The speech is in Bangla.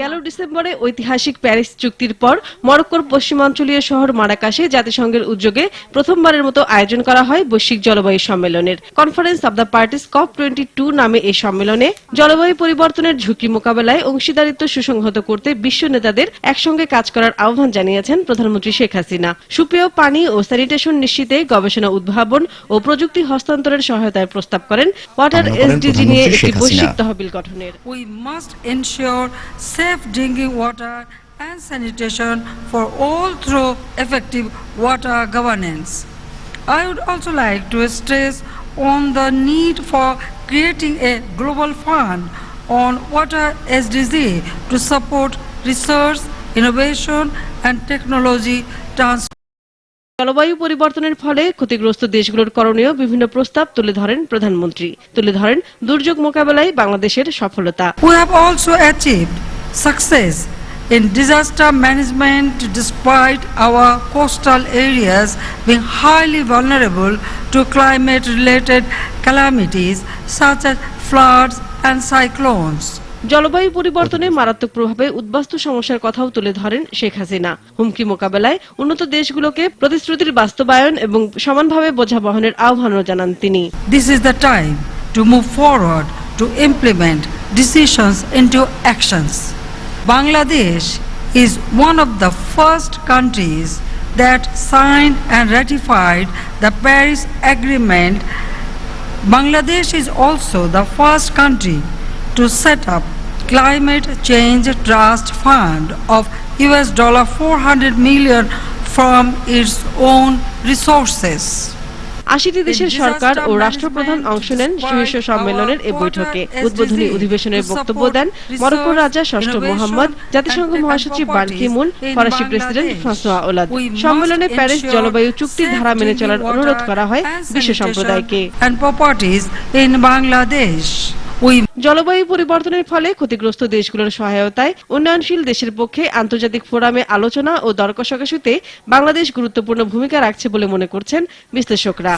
গেল ডিসেম্বরে ঐতিহাসিক প্যারিস চুক্তির পর মরক্কোর পশ্চিমাঞ্চলীয় শহর মারাকাশে জাতিসংঘের উদ্যোগে প্রথমবারের মতো আয়োজন করা হয় বৈশ্বিক জলবায়ু সম্মেলনের। Conference of the parties COP twenty two নামে এই সম্মেলনে জলবায়ু পরিবর্তনের ঝুঁকি মোকাবেলায় অংশীদারিত্ব সুসংহত করতে বিশ্ব নেতাদের একসঙ্গে কাজ করার আহ্বান জানিয়েছেন প্রধানমন্ত্রী শেখ হাসিনা। সুপেয় পানি ও স্যানিটেশন নিশ্চিতে গবেষণা উদ্ভাবন ও প্রযুক্তি হস্তান্তরের সহায়তায় প্রস্তাব করেন ওয়াটার এসডিজি নিয়ে একটি বৈশ্বিক তহবিল গঠনের। Safe drinking water and sanitation for all through effective water governance. I would also like to stress on the need for creating a global fund on water SDG to support research, innovation and technology transfer. জলবায়ু পরিবর্তনের ফলে ক্ষতিগ্রস্ত দেশগুলোর করণীয় বিভিন্ন প্রস্তাব তুলে ধরেন প্রধানমন্ত্রী তুলে ধরেন দুর্যোগ মোকাবেলায় বাংলাদেশের সফলতা We have also achieved success in disaster management despite our coastal areas being highly vulnerable to climate related calamities such as floods and cyclones. জলবায়ু পরিবর্তনে মারাত্মক প্রভাবে উদ্বাস্তু সমস্যার কথাও তুলে ধরেন শেখ হাসিনা হুমকি মোকাবেলায় উন্নত দেশগুলোকে প্রতিশ্রুতির বাস্তবায়ন এবং সমানভাবে বোঝা বহনের আহ্বানও জানান তিনি This is the time to move forward to implement decisions into actions. Bangladesh is one of the first countries that signed and ratified the Paris Agreement. Bangladesh is also the first country to set up climate change trust fund of US dollar 400 million from its own resources. আশিটি দেশের সরকার ও রাষ্ট্রপ্রধান অংশ নেন শীর্ষ সম্মেলনের এ বৈঠকে। উদ্বোধনী অধিবেশনের বক্তব্য দেন মরক্কোর রাজা ষষ্ঠ মোহাম্মদ জাতিসংঘ মহাসচিব বান কি মুন ফরাসি প্রেসিডেন্ট ফ্রান্সোয়া ওলাদ। সম্মেলনে প্যারিস জলবায়ু চুক্তির ধারা মেনে চলার অনুরোধ করা হয় বিশ্ব সম্প্রদায়কে। and We জলবায়ু পরিবর্তনের ফলে ক্ষতিগ্রস্ত দেশগুলোর সহায়তায় উন্নয়নশীল দেশের পক্ষে আন্তর্জাতিক ফোরামে আলোচনা ও দর বাংলাদেশ গুরুত্বপূর্ণ ভূমিকা রাখছে বলে মনে করছেন বিশ্লেষকরা.